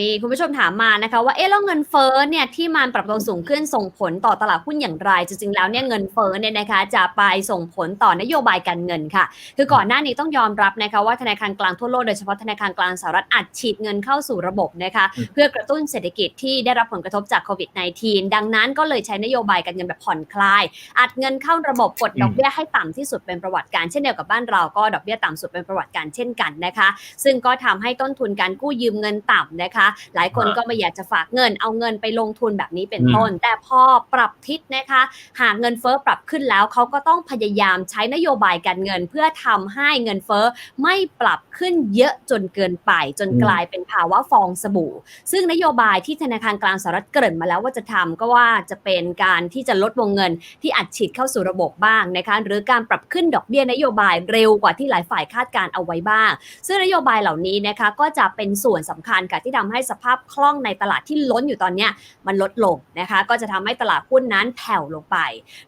มีคุณผู้ชมถามมานะคะว่าเอ๊ะแล้วเงินเฟ้อเนี่ยที่มันปรับตัวสูงขึ้นส่งผลต่อตลาดหุ้นอย่างไร จริงๆแล้วเนี่ยเงินเฟ้อเนี่ยนะคะจะไปส่งผลต่อนโยบายการเงินค่ะ คือก่อนหน้านี้ต้องยอมรับนะคะว่าธนาคารกลางทั่วโลกโดยเฉพาะธนาคารกลางสหรัฐอัดฉีดเงินเข้าสู่ระบบนะคะอืมเพื่อกระตุ้นเศรษฐกิจที่ได้รับผลกระทบจากโควิด -19 ดังนั้นก็เลยใช้นโยบายการเงินแบบผ่อนคลาย อัดเงินเข้าระบบกดดอกเบี้ยให้ต่ำที่สุดเป็นประวัติการเช่นเดียวกับบ้านเราก็ดอกเบี้ยต่ำสุดเป็นประวัติการเช่นกันนะคะ ซึ่งก็ทำให้ต้นทุนการกู้ยืมเงินต่ำนะคะหลายคนอ่าก็ไม่อยากจะฝากเงิน เอาเงินไปลงทุนแบบนี้เป็นอืมต้น แต่พอปรับทิศนะคะ หากเงินเฟ้อปรับขึ้นแล้วเขาก็ต้องพยายามใช้นโยบายการเงิน เพื่อทำให้เงินเฟ้อไม่ปรับขึ้นเยอะจนเกินไป จนอืมกลายเป็นภาวะฟองสบู่ ซึ่งนโยบายที่ธนาคารกลางสหรัฐเกริ่นมาแล้วว่าจะทำก็ว่าจะเป็นการที่จะลดวงเงินที่อัดฉีดเข้าสู่ระบบบ้างนะคะหรือการปรับขึ้นดอกเบี้ยนโยบายเร็วกว่าที่หลายฝ่ายคาดการเอาไว้บ้าง ซึ่งนโยบายเหล่านี้นะคะก็จะเป็นส่วนสำคัญค่ะที่ทำให้สภาพคล่องในตลาดที่ล้นอยู่ตอนเนี้ยมันลดลงนะคะ ก็จะทำให้ตลาดหุ้นนั้นแผ่วลงไป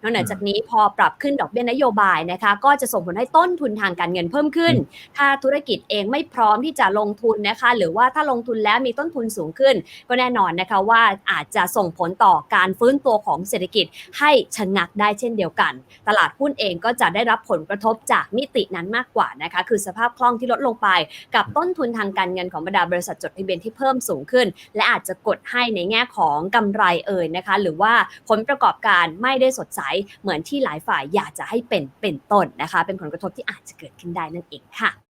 นอกเหนือจากนี้พอปรับขึ้นดอกเบี้ยนโยบายนะคะ ก็จะส่งผลให้ต้นทุนทางการเงินเพิ่มขึ้น ถ้าธุรกิจเองไม่พร้อมที่จะลงทุนนะคะ หรือว่าถ้าลงทุนแล้วมีต้นทุนสูงขึ้น ก็แน่นอนนะคะว่าอาจจะส่งผลต่อการฟื้นตัวของเศรษฐกิจให้ชะงักได้เช่นเดียวกัน ตลาดหุ้นเองก็จะได้รับผลกระทบจากมิตินั้นมากกว่านะคะ คือสภาพคล่องที่ลดลงไป กับต้นทุนทางการเงินของบรรดาบริษัทจดทะเบียนที่เพิ่มสูงขึ้น และอาจจะกดให้ในแง่ของกำไรเอ่ยนะคะ หรือว่าผลประกอบการไม่ได้สดใสเหมือนที่หลายฝ่ายอยากจะให้เป็นเป็นต้นนะคะ เป็นผลกระทบที่อาจจะเกิดขึ้นได้นั่นเองค่ะ